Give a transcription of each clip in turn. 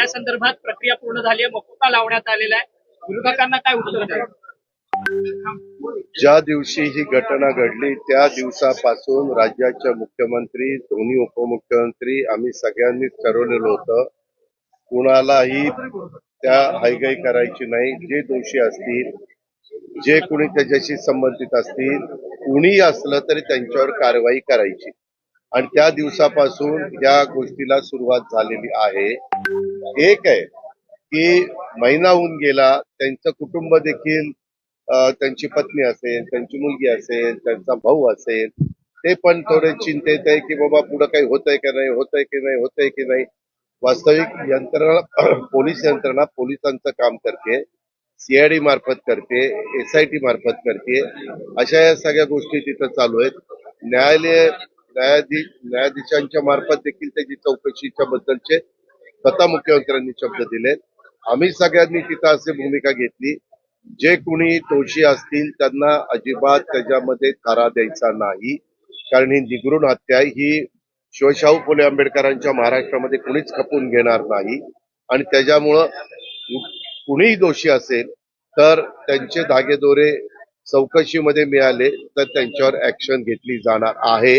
या संदर्भात प्रक्रिया पूर्ण झाली आहे मकोका लावण्यात आलेला आहे. विरोधकांना काय उत्तर ज्या दिवशी ही घटना घडली त्या दिवसापासून राज्याच्या मुख्यमंत्री दोन्ही उपमुख्यमंत्री आम्ही सगळ्यांनीच ठरवलेलं होतं कुणालाही त्या हायगाई करायची नाही. जे दोषी असतील जे कोणी त्याच्याशी संबंधित असतील कुणी असलं तरी त्यांच्यावर कारवाई करायची. आणि त्या दिवसापासून या गोष्टीला सुरुवात झालेली आहे. एक आहे की महिना होऊन गेला त्यांचं कुटुंब देखील त्यांची पत्नी असेल त्यांची मुलगी असेल त्यांचा भाऊ असेल ते पण थोडे चिंतेत आहे की बाबा पुढे काही होतंय की नाही होतंय की नाही होतंय की नाही. वास्तविक यंत्रणा पोलीस यंत्रणा पोलिसांचं काम करते सीआयडी मार्फत करते एसआयटी मार्फत करते. अशा या सगळ्या गोष्टी तिथं चालू आहेत. न्यायालय न्यायाधीश न्यायाधीशांच्या मार्फत देखील त्याची चौकशीच्या बद्दलचे स्वतः मुख्यमंत्र्यांनी शब्द दिलेत. आम्ही सगळ्यांनी तिथं असे भूमिका घेतली. जे कुणी दोषी असतील त्यांना अजिबात त्याच्यामध्ये थारा द्यायचा नाही. कारण ही निगरून हत्या ही शिवशाहू फुले आंबेडकरांच्या महाराष्ट्रामध्ये कुणीच खपून घेणार नाही. आणि त्याच्यामुळं कुणीही दोषी असेल तर त्यांचे धागेदोरे चौकशीमध्ये मिळाले तर त्यांच्यावर ऍक्शन घेतली जाणार आहे.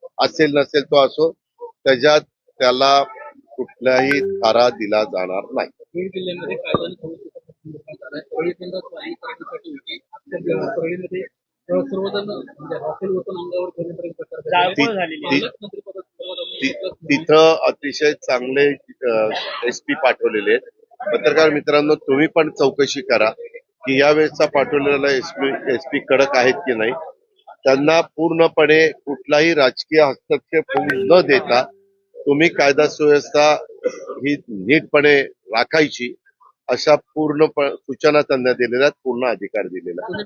असेल नसेल तो असो त्याच्यात त्याला कुठलाही थारा दिला जाणार नाही. तिथं अतिशय चांगले एस पी पाठवलेले आहेत. पत्रकार मित्रांनो तुम्ही पण चौकशी करा की या वेळेसचा पाठवलेला एस पी कडक आहेत की नाही. त्यांना पूर्णपणे कुठलाही राजकीय हस्तक्षेप होऊ न देता तुम्ही कायदा सुव्यवस्था ही नीटपणे राखायची अशा पूर्ण सूचना त्यांना दिलेल्या आहेत पूर्ण अधिकार दिलेला आहे.